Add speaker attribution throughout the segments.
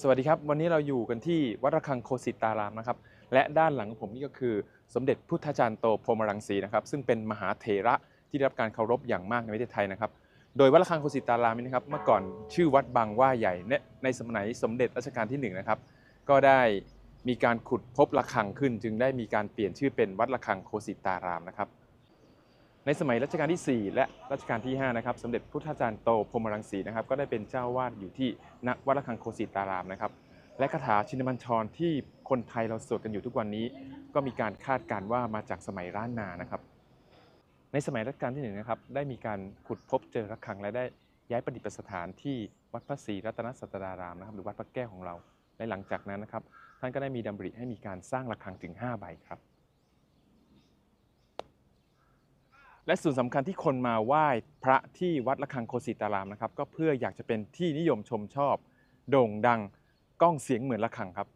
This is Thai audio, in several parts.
Speaker 1: สวัสดีครับ วันนี้เราอยู่กันที่วัดระฆังโคสิตารามนะครับ และด้านหลังของผมนี่ก็คือ สมเด็จพุทธจารย์โตพรหมรังสีนะครับ ซึ่งเป็นมหาเถระที่ได้รับการเคารพอย่างมากในประเทศไทยนะครับ โดยวัดระฆังโคสิตารามนี้นะครับเมื่อก่อนชื่อวัดบางว่าใหญ่ในในสมัยสมเด็จรัชกาลที่หนึ่งนะครับก็ได้มีการขุดพบระฆังขึ้น จึงได้มีการเปลี่ยนชื่อเป็นวัดระฆังโคสิตารามนะครับ ในสมัยรัชกาลที่ 4 และรัชกาลที่5นะครับสมเด็จพุทธจารย์โตพรมรังสีนะครับก็ได้เป็นเจ้าวาดอยู่ที่ณวัดระฆังโคสิตารามนะครับและคาถาชินบัญชรที่คนไทยเราสวดกันอยู่ทุกวันนี้ ก็มีการคาดการ์ว่ามาจากสมัยล้านนานะครับ ในสมัยรัชกาลที่หนึ่งนะครับได้มีการขุดพบเจอระฆังและได้ย้ายประดิษฐานที่วัดพระศรีรัตนสัตดารามนะครับหรือวัดพระแก้วของเราและหลังจากนั้นนะครับ ท่านก็ได้มีดำริให้มีการสร้างระฆังถึง 5 ใบครับ และส่วนสำคัญที่คนมาไหว้พระที่วัดระฆังโคสิตารามนะครับ ก็เพื่ออยากจะเป็นที่นิยมชมชอบ โด่งดังก้องเสียงเหมือนระฆังครับ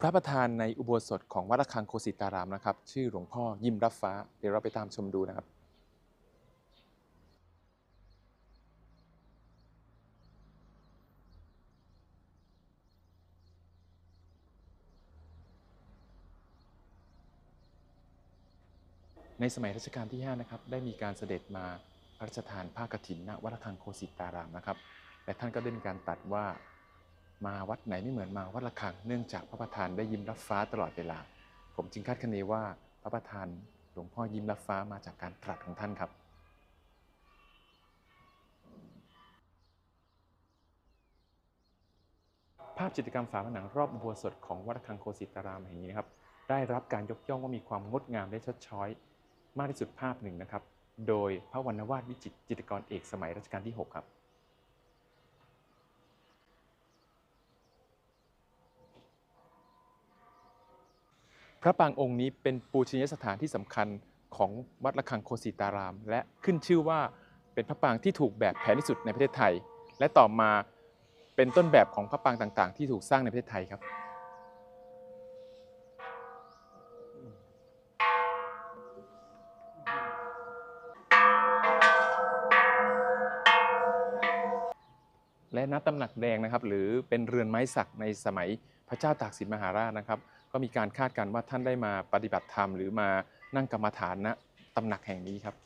Speaker 1: พระประธานในอุโบสถของวัดระฆังโคสิตารามนะครับ ชื่อหลวงพ่อยิ้มรับฟ้า เดี๋ยวเราไปตามชมดูนะครับ ในสมัยรัชกาลที่ 5 นะครับ ได้มีการเสด็จมาพระราชทานผ้ากฐินณวัดระฆังโคสิตารามนะครับ และท่านก็ได้มีการตัดว่ามาวัดไหนไม่เหมือนมาวัดระฆังเนื่องจากพระประธานได้ยิ้มรับฟ้าตลอดเวลา ผมจึงคาดคะเนว่าพระประธานหลวงพ่อยิ้มรับฟ้ามาจากการตรัสของท่านครับภาพจิตรกรรมฝาผนังรอบอุโบสถของวัดระฆังโคสิตารามแห่งนี้นะครับได้รับการยกย่องว่ามีความงดงามและชดช้อย มากที่สุดภาพหนึ่งนะครับ โดยพระวรรณวาดวิจิตจิตรกรเอกสมัยรัชกาลที่ 6 ครับ พระปรางองค์นี้เป็นปูชนียสถานที่สำคัญของวัดระฆังโคสิตาราม และขึ้นชื่อว่าเป็นพระปรางที่ถูกแบบแผนที่สุดในประเทศไทย และต่อมาเป็นต้นแบบของพระปรางต่างๆ ที่ถูกสร้างในประเทศไทยครับ และณตำหนักแดงนะครับ หรือเป็นเรือนไม้สักในสมัยพระเจ้าตากสินมหาราชนะครับ ก็มีการคาดการณ์ว่าท่านได้มาปฏิบัติธรรม หรือมานั่งกรรมฐานณตำหนักแห่งนี้ครับ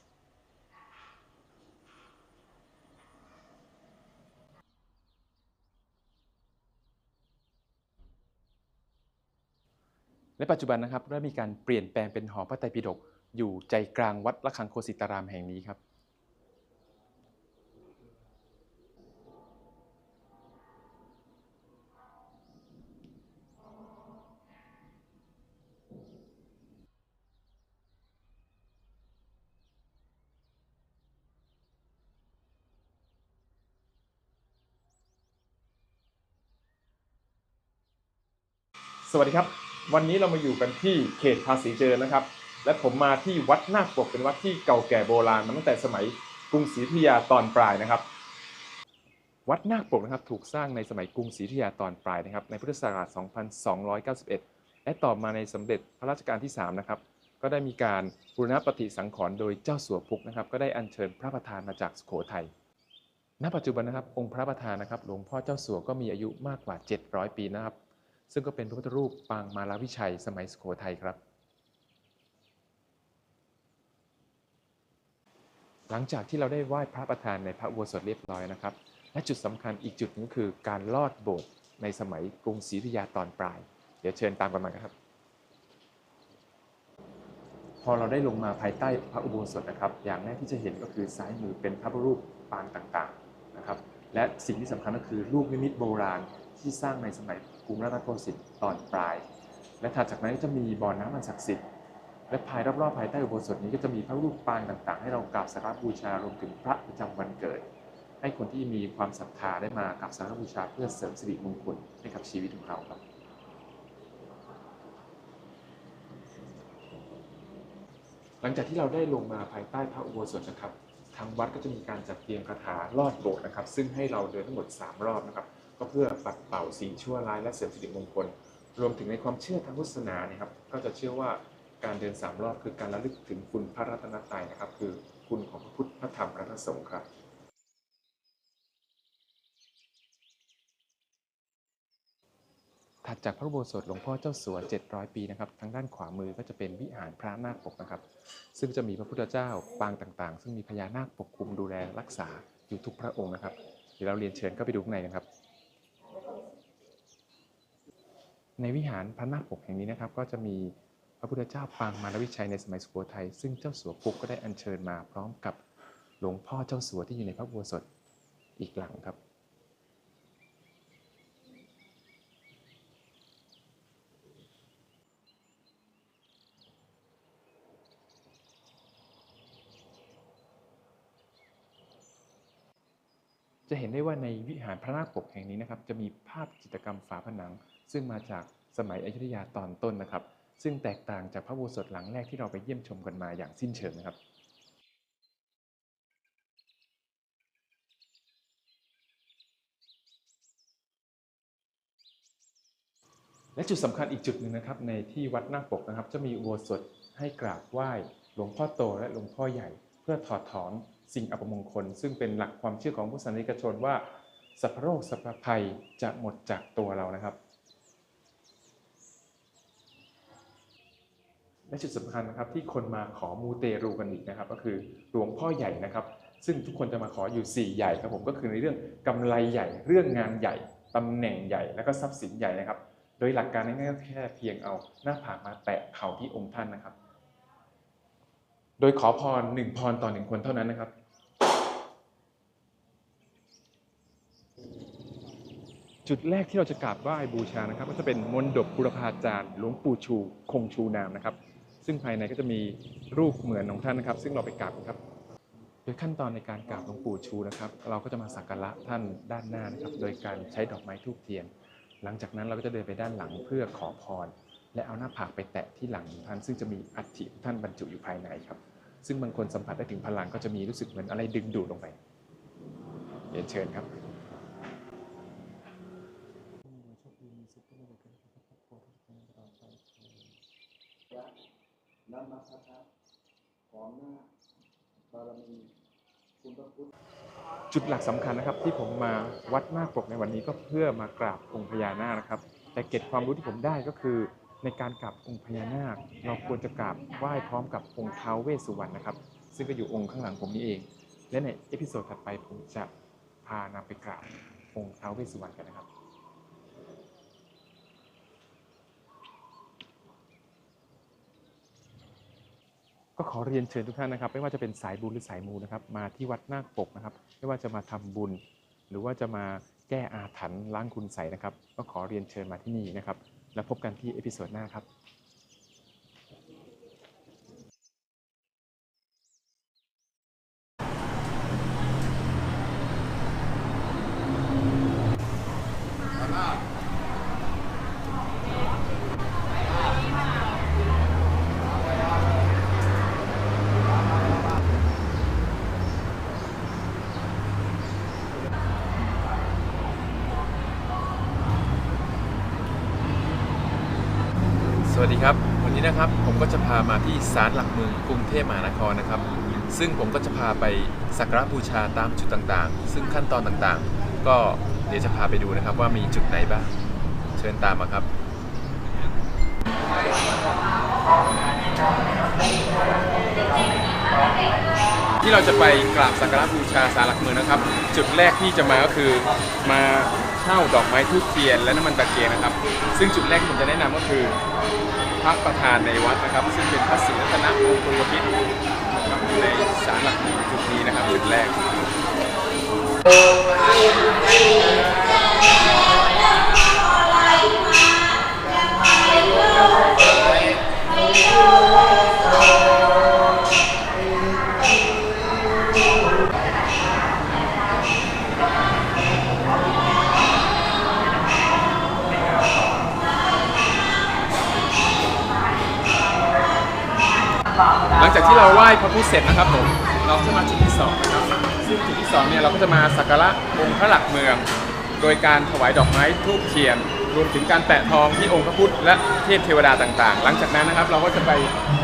Speaker 1: และปัจจุบันนะครับได้มีการเปลี่ยนแปลงเป็นหอพระไตรปิฎกอยู่ใจกลางวัดระฆังโคสิตารามแห่งนี้ครับ สวัสดีครับ วันนี้เรามาอยู่กันที่เขตภาษีเจริญนะครับ และผมมาที่วัดนาคปกเป็นวัดที่เก่าแก่โบราณมาตั้งแต่สมัยกรุงศรีอยุธยาตอนปลายนะครับ วัดนาคปกนะครับถูกสร้างในสมัยกรุงศรีอยุธยาตอนปลายนะครับ ในพุทธศักราช 2291 และต่อมาในสมเด็จพระราชการที่3นะครับก็ได้มีการบูรณปฏิสังขรณ์โดยเจ้าสัวพุกนะครับ ก็ได้อัญเชิญพระประธานมาจากสุโขทัยณปัจจุบันนะครับองค์พระประธานนะครับหลวงพ่อเจ้าสัวก็มีอายุมากกว่า 700 ปีนะครับ ซึ่งก็เป็นพระพุทธรูปปางมาลาวิชัยสมัยสุโขทัยครับ หลังจากที่เราได้ไหว้พระประธานในพระอุโบสถเรียบร้อยนะครับ และจุดสำคัญอีกจุดหนึงคือการลอดโบสถ์ในสมัยกรุงศรีอยุธยาตอนปลาย เดี๋ยวเชิญตามกันมาครับ พอเราได้ลงมาภายใต้พระอุโบสถนะครับ อย่างแรกที่จะเห็นก็คือซ้ายมือเป็นพระพุทธรูปปางต่างๆนะครับ และสิ่งที่สำคัญก็คือรูปนิมิตโบราณที่สร้างในสมัย กรุงรัตนโกสินทร์ตอนปลาย และถัดจากนั้นก็จะมีบ่อน้ำมันศักดิ์สิทธิ์และภายรอบๆภายใต้อุโบสถนี้ก็จะมีพระรูปปางต่างๆ ให้เรากราบสักการบูชารวมถึงพระประจำวันเกิด ให้คนที่มีความศรัทธาได้มากราบสักการบูชาเพื่อเสริมสิริมงคลให้กับชีวิตของเราครับหลังจากที่เราได้ลงมาภายใต้พระอุโบสถนะครับ ทางวัดก็จะมีการจัดเตรียมคาถาลอดโบสถ์นะครับ ซึ่งให้เราเดินทั้งหมด 3 รอบนะครับ ก็เพื่อปัดเป่าสิ่งชั่วร้ายและเสริมสิริมงคล รวมถึงในความเชื่อทางพุทธศาสนาเนี่ยครับ ก็จะเชื่อว่าการเดินสามรอบคือการระลึกถึงคุณพระรัตนตรัยนะครับ คือคุณของพระพุทธพระธรรมและพระสงฆ์ครับถัดจากพระโบสถหลวงพ่อเจ้าสัว 700 ปีนะครับ ทางด้านขวามือก็จะเป็นวิหารพระนาคปกนะครับ ซึ่งจะมีพระพุทธเจ้าปางต่างๆ ซึ่งมีพญานาคปกคลุมดูแลรักษาอยู่ทุกพระองค์นะครับ เดี๋ยวเราเรียนเชิญเข้าไปดูข้างในกันครับ ในวิหารพระนาคปกแห่งนี้นะครับ ก็จะมีพระพุทธเจ้าปางมารวิชัยในสมัยสุโขทัยซึ่งเจ้าสัวปุกก็ได้อัญเชิญมาพร้อมกับหลวงพ่อเจ้าสัวที่อยู่ในพระบัวสดอีกหลังครับ จะเห็นได้ว่าในวิหารพระนาคปกแห่งนี้นะครับ จะมีภาพจิตรกรรมฝาผนัง ซึ่งมาจากสมัยอยุธยาตอนต้นนะครับ ซึ่งแตกต่างจากพระอุโบสถหลังแรกที่เราไปเยี่ยมชมกันมาอย่างสิ้นเชิงนะครับและจุดสำคัญอีกจุดหนึ่งนะครับในที่วัดนาคปกนะครับ จะมีอุโบสถให้กราบไหว้หลวงพ่อโตและหลวงพ่อใหญ่ เพื่อถอดถอน สิ่งอัปมงคล ซึ่งเป็นหลักความเชื่อของพุทธศาสนิกชนว่าสัพโรคสัพภัยจะหมดจากตัวเรานะครับและจุดสำคัญนะครับที่คนมาขอมูเตรูกันอีกนะครับ ก็คือหลวงพ่อใหญ่นะครับ ซึ่งทุกคนจะมาขออยู่ 4 ใหญ่ครับผมก็คือในเรื่องกำไรใหญ่ เรื่องงานใหญ่ตำแหน่งใหญ่ และก็ทรัพย์สินใหญ่นะครับ โดยหลักการง่ายๆก็แค่เพียงเอาหน้าผากมาแตะเข่าที่องค์ท่านนะครับ โดยขอพรหนึ่งพรต่อหนึ่งคนเท่านั้นนะครับ จุดแรกที่เราจะกราบไหว้บูชานะครับ ก็จะเป็นมนดบบุรพาจารย์หลวงปู่ชู คงชูนามนะครับ ซึ่งภายในก็จะมีรูปเหมือนของท่านนะครับ ซึ่งเราไปกราบกันครับโดยขั้นตอนในการกราบหลวงปู่ชูนะครับ เราก็จะมาสักการะท่านด้านหน้านะครับ โดยการใช้ดอกไม้ทูบเทียน หลังจากนั้นเราก็จะเดินไปด้านหลังเพื่อขอพร และเอาหน้าผากไปแตะที่หลังท่าน ซึ่งจะมีอัฐิท่านบรรจุอยู่ภายในครับ ซึ่งบางคนสัมผัสได้ถึงพลังก็จะมีรู้สึกเหมือนอะไรดึงดูดลงไปเรียนเชิญครับ
Speaker 2: นมัสการขอหน้าบา รมีคุณพระพุทธ
Speaker 1: จุดหลักสำคัญนะครับที่ผมมาวัดนาคปกในวันนี้ก็เพื่อมากราบองค์พญานาคนะครับ แต่เก็บความรู้ที่ผมได้ก็คือ ในการกราบองค์พญานาค เราควรจะกราบไหว้พร้อมกับองค์ท้าวเวสสุวรรณนะครับ ซึ่งก็อยู่องค์ข้างหลังผมนี่เอง และในเอพิโซดถัดไปผมจะพานำไปกราบองค์ท้าวเวสสุวรรณกันนะครับ ก็ขอเรียนเชิญทุกท่านนะครับ ไม่ว่าจะเป็นสายบุญหรือสายมูนะครับ มาที่วัดนาคปกนะครับ ไม่ว่าจะมาทำบุญ หรือว่าจะมาแก้อาถรรพ์ล้างคุณใสนะครับ ก็ขอเรียนเชิญมาที่นี่นะครับ แล้วพบกันที่เอพิโซดหน้าครับ นี้นะครับผมก็จะพามาที่ศาลหลักเมืองกรุงเทพมหานครนะครับ ซึ่งผมก็จะพาไปสักการะบูชาตามจุดต่างๆ ซึ่งขั้นตอนต่างๆ ก็เดี๋ยวจะพาไปดูนะครับว่ามีจุดไหนบ้าง เชิญตามมาครับที่เราจะไปกราบสักการะบูชาศาลหลักเมืองนะครับ จุดแรกที่จะมาก็คือมาเช่าดอกไม้ทูบเทียนและน้ำมันตะเกียงนะครับ ซึ่งจุดแรกที่ผมจะแนะนำก็คือ พระประธานในวัดนะครับ ซึ่งเป็นพระศรีรัตนมงคลพิษนะครับในศาลหลักจุดนี้นะครับจุดแรกหลังจากที่เราไหว้ พระพุทธเสร็จนะครับผมเราจะมาจุดที่สองนะครับซึ่งจุดที่สองเนี่ยเราก็จะมาสักการะองค์พระหลักเมือง โดยการถวายดอกไม้ทูบเทียน รวมถึงการแตะทองที่องค์พระพุทธและเทพเทวดาต่างๆ หลังจากนั้นนะครับเราก็จะไป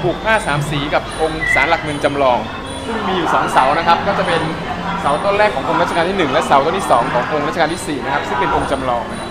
Speaker 1: ผูกผ้าสามสีกับองค์สารหลักเมืองจำลอง ซึ่งมีอยู่สองเสานะครับ ก็จะเป็นเสาต้นแรกขององค์รัชกาลที่หนึ่งและเสาต้นที่สองขององค์รัชกาลที่สี่นะครับซึ่งเป็นองค์จำลองนะครับ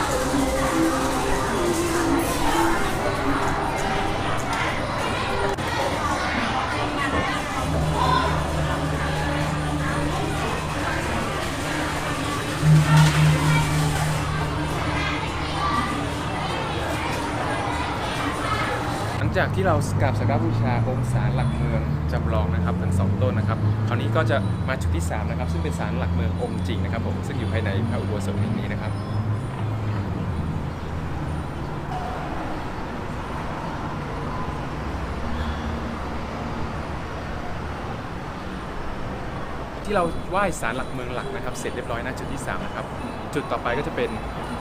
Speaker 1: จากที่เรากราบสักการบูชาองค์ศาลหลักเมืองจำลองนะครับทั้งสองต้นนะครับ คราวนี้ก็จะมาจุดที่3นะครับซึ่งเป็นศาลหลักเมืององค์จริงนะครับผมซึ่งอยู่ภายในพระอุโบสถแห่งนี้นะครับที่เราไหว้ศาลหลักเมืองหลักนะครับ เสร็จเรียบร้อยนะจุดที่3นะครับจุดต่อไปก็จะเป็น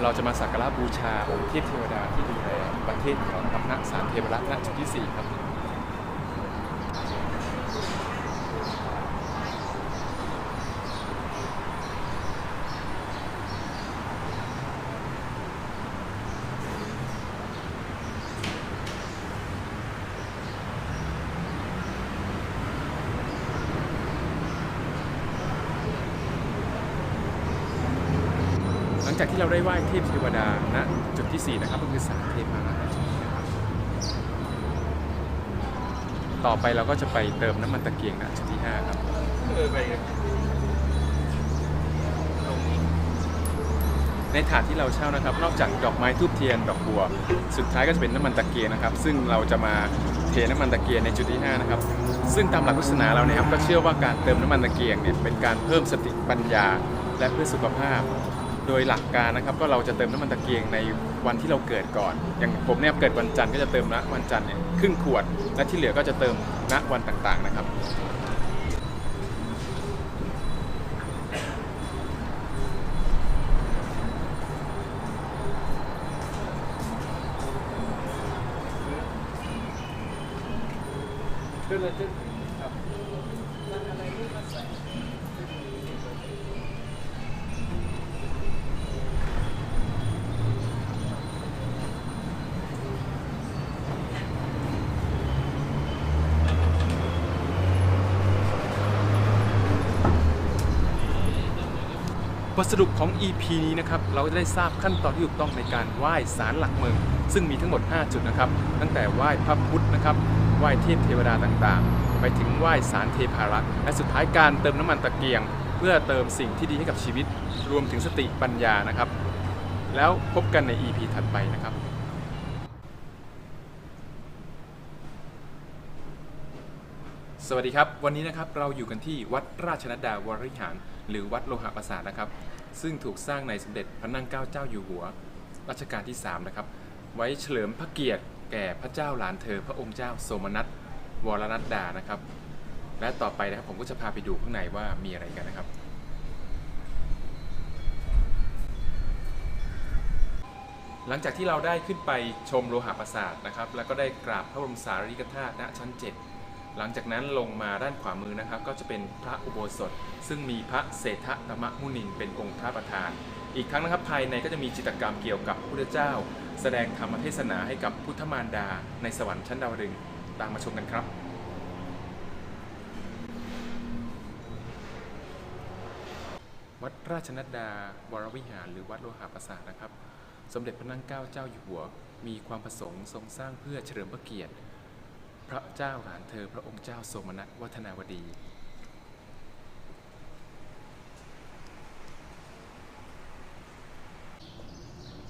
Speaker 1: เราจะมาสักการะบูชาองค์เทพเทวดาที่ดูแลประเทศของเรานะครับณศาลเทวรัตน์ณจุดที่ 4 ครับ จากที่เราได้ไหว้เทพเทวดาณจุดที่ 4 นะครับก็คือศาลเทพารัตน์ณจุดนี้นะครับต่อไปเราก็จะไปเติมน้ำมันตะเกียงณจุดที่ 5 ครับในถาดที่เราเช่านะครับ นอกจากดอกไม้ทูบเทียนดอกบัว สุดท้ายก็จะเป็นน้ำมันตะเกียงนะครับ ซึ่งเราจะมาเทน้ำมันตะเกียงในจุดที่ 5 นะครับ ซึ่งตามหลักพุทธศาสนาเราเนี่ยครับก็เชื่อว่าการเติมน้ำมันตะเกียงเนี่ยเป็นการเพิ่มสติปัญญา และเพื่อสุขภาพ โดยหลักการนะครับก็เราจะเติมน้ำมันตะเกียงในวันที่เราเกิดก่อน อย่างผมเนี่ยเกิดวันจันทร์ก็จะเติมณวันจันทร์เนี่ยครึ่งขวด และที่เหลือก็จะเติมณวันต่างๆนะครับบ ทสรุปของ EP นี้นะครับเราจะได้ทราบขั้นตอนที่ถูกต้องในการไหว้ศาลหลักเมือง ซึ่งมีทั้งหมด 5 จุดนะครับ ตั้งแต่ไหว้พระพุทธนะครับไหว้เทพเทวดาต่างๆ ไปถึงไหว้ศาลเทพารักษ์และสุดท้ายการเติมน้ำมันตะเกียง เพื่อเติมสิ่งที่ดีให้กับชีวิต รวมถึงสติปัญญานะครับ แล้วพบกันใน EP ถัดไปนะครับสวัสดีครับ วันนี้นะครับเราอยู่กันที่วัดราชนัดดาวริหาร หรือวัดโลหะประสาทนะครับ ซึ่งถูกสร้างในสมเด็จพระนั่งเกล้าเจ้าอยู่หัวรัชกาลที่3นะครับ ไว้เฉลิมพระเกียรติแก่พระเจ้าหลานเธอพระองค์เจ้าโสมนัสวรนัดดานะครับ และต่อไปนะครับผมก็จะพาไปดูข้างในว่ามีอะไรกันนะครับ หลังจากที่เราได้ขึ้นไปชมโลหะปราสาทนะครับ แล้วก็ได้กราบพระบรมสารีริกธาตุณชั้น 7 หลังจากนั้นลงมาด้านขวามือนะครับ ก็จะเป็นพระอุโบสถ ซึ่งมีพระเศรษฐธรรมมุนินเป็นองค์พระประธาน อีกครั้งนะครับภายในก็จะมีจิตรกรรมเกี่ยวกับพระพุทธเจ้า แสดงธรรมเทศนาให้กับพุทธมารดา ในสวรรค์ชั้นดาวดึงตามมาชมกันครับวัดราชนัดดาวรวิหารหรือวัดโลหะประสาทนะครับ สมเด็จพระนั่งเกล้าเจ้าอยู่หัว มีความประสงค์ทรงสร้างเพื่อเฉลิมพระเกียรติ พระเจ้าหลานเธอพระองค์เจ้าโสมนัสวัฒนาวดี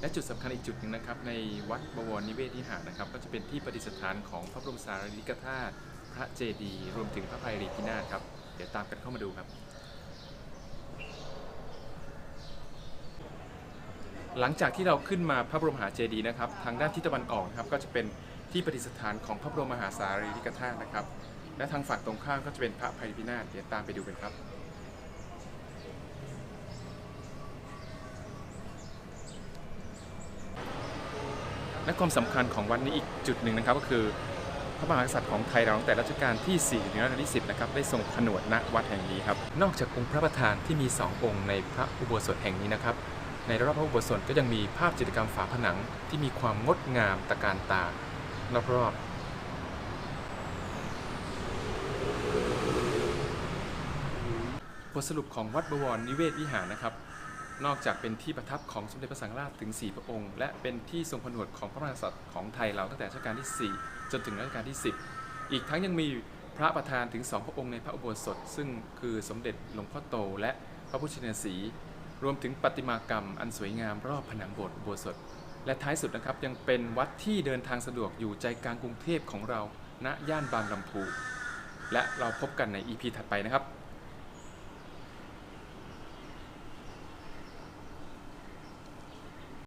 Speaker 1: และจุดสำคัญอีกจุดหนึ่งนะครับในวัดบวรนิเวศวิหารนะครับ ก็จะเป็นที่ประดิษฐานของพระบรมสารีริกธาตุพระเจดีย์รวมถึงพระภัยรีพินาศครับ เดี๋ยวตามกันเข้ามาดูครับ หลังจากที่เราขึ้นมาพระบรมหาเจดีย์นะครับ ทางด้านทิศตะวันออกนะครับก็จะเป็น ที่ประดิษฐานของพระบรมมหาสารีริกธาตุนะครับ และทางฝั่งตรงข้ามก็จะเป็นพระภัยพินาศเดี๋ยวตามไปดูกันครับและความสำคัญของวัดนี้อีกจุดหนึ่งนะครับก็คือพระมหากษัตริย์ของไทยเราตั้งแต่รัชกาลที่ 4 ถึงรัชกาลที่ 10 นะครับได้ทรงผนวดณวัดแห่งนี้ครับนอกจากองค์พระประธานที่มี 2 องค์ในพระอุโบสถแห่งนี้นะครับในรอบพระอุโบสถก็ยังมีภาพจิตรกรรมฝาผนังที่มีความงดงามตะการตา รอบๆบทสรุปของวัดบวรนิเวศวิหารนะครับ นอกจากเป็นที่ประทับของสมเด็จพระสังฆราชถึง 4 พระองค์ และเป็นที่ทรงผนวดของพระมหากษัตริย์ของไทยเราตั้งแต่รัชกาลที่ 4 จนถึงรัชกาลที่ 10 อีกทั้งยังมีพระประธานถึง 2 พระองค์ในพระอุโบสถ ซึ่งคือสมเด็จหลวงพ่อโต และพระพุทธชินสีรวมถึงประติมากรรมอันสวยงามรอบผนังโบสถ์อุโบสถ และท้ายสุดนะครับยังเป็นวัดที่เดินทางสะดวกอยู่ใจกลางกรุงเทพของเราณย่านบางลำพู และเราพบกันใน EP ถัดไปนะครับ